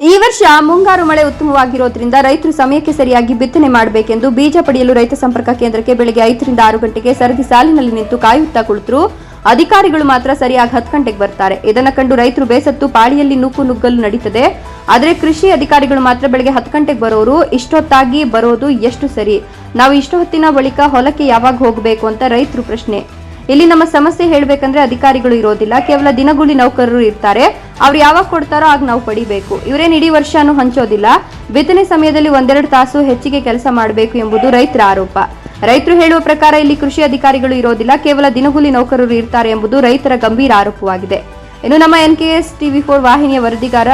ಈ ವರ್ಷ ಮುಂಗಾರು ಮಳೆ ಉತ್ತಮವಾಗಿರೋದ್ರಿಂದ ರೈತರು ಸಮಯಕ್ಕೆ ಸರಿಯಾಗಿ ಬಿತ್ತನೆ ಮಾಡಬೇಕೆಂದು ಬೀಜ ಪಡೆಯಲು ರೈತ ಸಂಪರ್ಕ ಕೇಂದ್ರಕ್ಕೆ ಬೆಳಗ್ಗೆ ಐದರಿಂದ ಆರು ಗಂಟೆಗೆ ಸರದಿ ಸಾಲಿನಲ್ಲಿ ನಿಂತು ಕಾಯುತ್ತಾ ಕುಳಿತರು. ಅಧಿಕಾರಿಗಳು ಮಾತ್ರ ಸರಿಯಾಗಿ ಹತ್ತು ಗಂಟೆಗೆ ಬರ್ತಾರೆ. ಇದನ್ನ ಕಂಡು ರೈತರು ಬೇಸತ್ತು ಪಾಳಿಯಲ್ಲಿ ನೂಕು ನುಗ್ಗಲು ನಡೀತದೆ. ಆದರೆ ಕೃಷಿ ಅಧಿಕಾರಿಗಳು ಮಾತ್ರ ಬೆಳಗ್ಗೆ ಹತ್ತು ಗಂಟೆಗೆ ಬರೋರು. ಇಷ್ಟೊತ್ತಾಗಿ ಬರೋದು ಎಷ್ಟು ಸರಿ? ನಾವು ಇಷ್ಟು ಹೊತ್ತಿನ ಬಳಿಕ ಹೊಲಕ್ಕೆ ಯಾವಾಗ ಹೋಗಬೇಕು ಅಂತ ರೈತರು ಪ್ರಶ್ನೆ. ಇಲ್ಲಿ ನಮ್ಮ ಸಮಸ್ಯೆ ಹೇಳ್ಬೇಕಂದ್ರೆ ಅಧಿಕಾರಿಗಳು ಇರೋದಿಲ್ಲ. ಕೇವಲ ದಿನಗೂಲಿ ನೌಕರರು ಇರ್ತಾರೆ. ಅವ್ರು ಯಾವಾಗ ಕೊಡ್ತಾರೋ ಆಗ ನಾವು ಪಡಿಬೇಕು. ಇವರೇನು ಇಡೀ ವರ್ಷನೂ ಹಂಚೋದಿಲ್ಲ. ಬಿತ್ತನೆ ಸಮಯದಲ್ಲಿ ಒಂದೆರಡು ತಾಸು ಹೆಚ್ಚಿಗೆ ಕೆಲಸ ಮಾಡಬೇಕು ಎಂಬುದು ರೈತರ ಆರೋಪ. ರೈತರು ಹೇಳುವ ಪ್ರಕಾರ ಇಲ್ಲಿ ಕೃಷಿ ಅಧಿಕಾರಿಗಳು ಇರೋದಿಲ್ಲ. ಕೇವಲ ದಿನಗೂಲಿ ನೌಕರರು ಇರ್ತಾರೆ ಎಂಬುದು ರೈತರ ಗಂಭೀರ ಆರೋಪವಾಗಿದೆ. ಇನ್ನು ನಮ್ಮ ಎನ್ಕೆಎಸ್ ಟಿವಿ ಫೋರ್ ವಾಹಿನಿಯ ವರದಿಗಾರ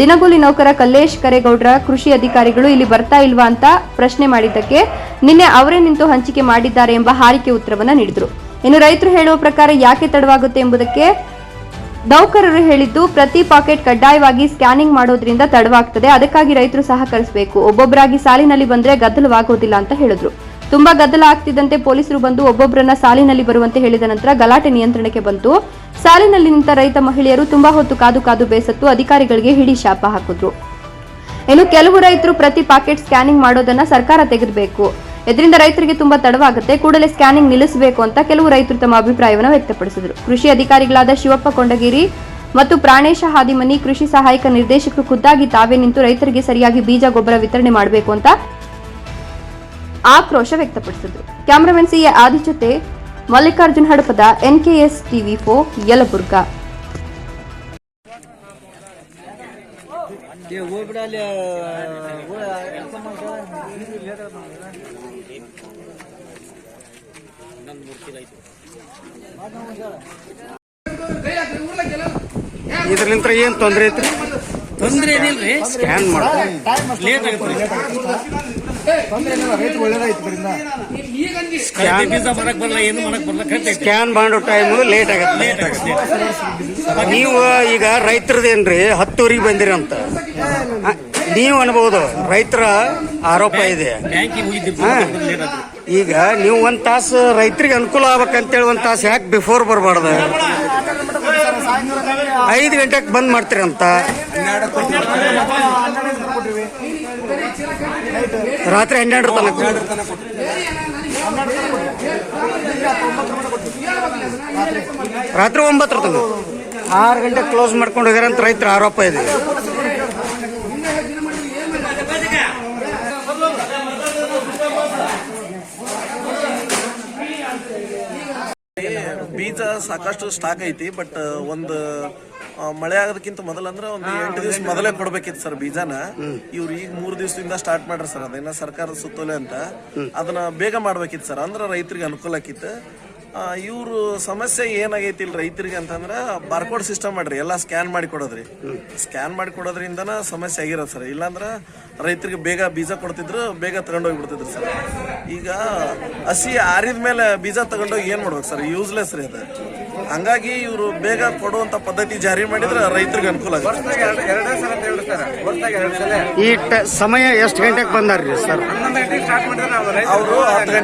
ದಿನಗೂಲಿ ನೌಕರ ಕಲ್ಲೇಶ್ ಕರೇಗೌಡರ ಕೃಷಿ ಅಧಿಕಾರಿಗಳು ಇಲ್ಲಿ ಬರ್ತಾ ಇಲ್ವಾ ಅಂತ ಪ್ರಶ್ನೆ ಮಾಡಿದ್ದಕ್ಕೆ ನಿನ್ನೆ ಅವರೇ ನಿಂತು ಹಂಚಿಕೆ ಮಾಡಿದ್ದಾರೆ ಎಂಬ ಹಾರಿಕೆ ಉತ್ತರವನ್ನು ನೀಡಿದ್ರು. ಇನ್ನು ರೈತರು ಹೇಳುವ ಪ್ರಕಾರ ಯಾಕೆ ತಡವಾಗುತ್ತೆ ಎಂಬುದಕ್ಕೆ ನೌಕರರು ಹೇಳಿದ್ದು, ಪ್ರತಿ ಪಾಕೆಟ್ ಕಡ್ಡಾಯವಾಗಿ ಸ್ಕ್ಯಾನಿಂಗ್ ಮಾಡೋದ್ರಿಂದ ತಡವಾಗ್ತದೆ. ಅದಕ್ಕಾಗಿ ರೈತರು ಸಹಕರಿಸಬೇಕು. ಒಬ್ಬೊಬ್ಬರಾಗಿ ಸಾಲಿನಲ್ಲಿ ಬಂದ್ರೆ ಗದ್ದಲವಾಗೋದಿಲ್ಲ ಅಂತ ಹೇಳಿದ್ರು. ತುಂಬಾ ಗದ್ದಲ ಆಗ್ತಿದ್ದಂತೆ ಪೊಲೀಸರು ಬಂದು ಒಬ್ಬೊಬ್ಬರನ್ನ ಸಾಲಿನಲ್ಲಿ ಬರುವಂತೆ ಹೇಳಿದ ನಂತರ ಗಲಾಟೆ ನಿಯಂತ್ರಣಕ್ಕೆ ಬಂತು. ಸಾಲಿನಲ್ಲಿ ನಿಂತ ರೈತ ಮಹಿಳೆಯರು ತುಂಬಾ ಹೊತ್ತು ಕಾದು ಕಾದು ಬೇಸತ್ತು ಅಧಿಕಾರಿಗಳಿಗೆ ಹಿಡಿ ಶಾಪ ಹಾಕಿದ್ರು. ಇನ್ನು ಕೆಲವು ರೈತರು ಪ್ರತಿ ಪಾಕೆಟ್ ಸ್ಕ್ಯಾನಿಂಗ್ ಮಾಡೋದನ್ನ ಸರ್ಕಾರ ತೆಗೆದುಬೇಕು. ಇದರಿಂದ ರೈತರಿಗೆ ತುಂಬಾ ತಡವಾಗುತ್ತೆ. ಕೂಡಲೇ ಸ್ಕ್ಯಾನಿಂಗ್ ನಿಲ್ಲಿಸಬೇಕು ಅಂತ ಕೆಲವು ರೈತರು ತಮ್ಮ ಅಭಿಪ್ರಾಯವನ್ನು ವ್ಯಕ್ತಪಡಿಸಿದರು. ಕೃಷಿ ಅಧಿಕಾರಿಗಳಾದ ಶಿವಪ್ಪ ಕೊಂಡಗಿರಿ ಮತ್ತು ಪ್ರಾಣೇಶ ಹಾದಿಮನಿ ಕೃಷಿ ಸಹಾಯಕ ನಿರ್ದೇಶಕರು ಖುದ್ದಾಗಿ ತಾವೇ ನಿಂತು ರೈತರಿಗೆ ಸರಿಯಾಗಿ ಬೀಜ ಗೊಬ್ಬರ ವಿತರಣೆ ಮಾಡಬೇಕು ಅಂತ ಆಕ್ರೋಶ ವ್ಯಕ್ತಪಡಿಸಿದರು. ಕ್ಯಾಮರಾಮನ್ ಸಿ ಆದಿ ಜೊತೆ ಮಲ್ಲಿಕಾರ್ಜುನ್ ಹಡಪದ ಎನ್ಕೆಎಸ್ ಟಿವಿ ಫೋ ಯಲಬುರ್ಗಾ. ಇದ್ರಲಿಂತ್ರ ಏನ್ ತೊಂದ್ರೆ ಐತ್ರಿ? ತೊಂದ್ರೆ ಏನಿಲ್ರಿ. ಸ್ಕ್ಯಾನ್ ಮಾಡ. ಲೇಟ್ ಆಗುತ್ತೆ ಬೀಜ ಮಾಡಕ್ ಬರಲ್ಲ ಏನು ಮಾಡಕ್ ಬರಲ್ಲ ಕರೆಕ್ಟ್ ಐತಿ ಸ್ಕ್ಯಾನ್ ಮಾಡೋ ಟೈಮ್ ಲೇಟ್ ಆಗತ್ತೆ. ಲೇಟ್ ಆಗುತ್ತೆ. ನೀವು ಈಗ ರೈತರದೇನ್ರಿ ಹತ್ತೂರಿಗೆ ಬಂದಿರಂತ. ನೀವು ಅನ್ಬಹುದು ರೈತರ ಆರೋಪ ಇದೆ. ಹಾ. ಈಗ ನೀವು ಒಂದ್ ತಾಸು ರೈತರಿಗೆ ಅನುಕೂಲ ಆಗ್ಬೇಕಂತೇಳಿ ಒಂದ್ ತಾಸು ಯಾಕೆ ಬಿಫೋರ್ ಬರಬಾರ್ದು? ಐದು ಗಂಟೆಗೆ ಬಂದ್ ಮಾಡ್ತೀರಂತ ಅಂತ. ರಾತ್ರಿ ಹನ್ನೆರಡು ತನಕ. ರಾತ್ರಿ ಒಂಬತ್ತರ ತನಕ. ಆರು ಗಂಟೆ ಕ್ಲೋಸ್ ಮಾಡ್ಕೊಂಡು ಹೋಗ್ಯಾರಂತ ರೈತರ ಆರೋಪ ಇದೆ. ಬೀಜ ಸಾಕಷ್ಟು ಸ್ಟಾಕ್ ಐತಿ ಬಟ್ ಒಂದು ಮಳೆ ಆಗೋದಕ್ಕಿಂತ ಮೊದಲಂದ್ರೆ ಒಂದು ಎಂಟು ದಿವಸ ಮೊದಲೇ ಕೊಡ್ಬೇಕಿತ್ತು ಸರ್ ಬೀಜನ. ಇವ್ರು ಈಗ ಮೂರ್ ದಿವಸದಿಂದ ಸ್ಟಾರ್ಟ್ ಮಾಡ್ರಿ ಸರ್ ಅದನ್ನ ಸರ್ಕಾರದ ಸುತ್ತೋಲೆ ಅಂತ. ಅದನ್ನ ಬೇಗ ಮಾಡ್ಬೇಕಿತ್ತು ಸರ್ ಅಂದ್ರೆ ರೈತರಿಗೆ ಅನುಕೂಲ ಆಕಿತ್ತು. ಇವ್ರು ಸಮಸ್ಯೆ ಏನಾಗೈತಿ ಇಲ್ಲಿ ರೈತರಿಗೆ ಅಂತಂದ್ರೆ ಬಾರ್ಕೋಡ್ ಸಿಸ್ಟಮ್ ಮಾಡ್ರಿ ಎಲ್ಲ ಸ್ಕ್ಯಾನ್ ಮಾಡಿ ಕೊಡೋದ್ರಿ. ಸ್ಕ್ಯಾನ್ ಮಾಡಿ ಕೊಡೋದ್ರಿಂದನ ಸಮಸ್ಯೆ ಆಗಿರೋದು ಸರ್ ಇಲ್ಲಾಂದ್ರೆ ರೈತರಿಗೆ ಬೇಗ ಬೀಜ ಕೊಡ್ತಿದ್ರು ಬೇಗ ತಗೊಂಡೋಗಿ ಬಿಡ್ತಿದ್ರು ಸರ್ ಈಗ ಹಸಿ ಆರಿದ ಮೇಲೆ ಬೀಜ ತಗೊಂಡೋಗಿ ಏನು ಮಾಡ್ಬೇಕು ಸರ್ ಯೂಸ್ಲೆಸ್ ರೀ ಅದು. ಹಂಗಾಗಿ ಇವರು ಬೇಗ ಕೊಡುವಂತ ಪದ್ಧತಿ ಜಾರಿ ಮಾಡಿದ್ರೆ ರೈತರಿಗೆ ಅನುಕೂಲ ಆಗುತ್ತೆ. ಈ ಸಮಯ ಎಷ್ಟು ಗಂಟೆಗೆ ಬಂದಾರ್ರಿ ಸರ್ ಅವರು ಹತ್ತು ಗಂಟೆ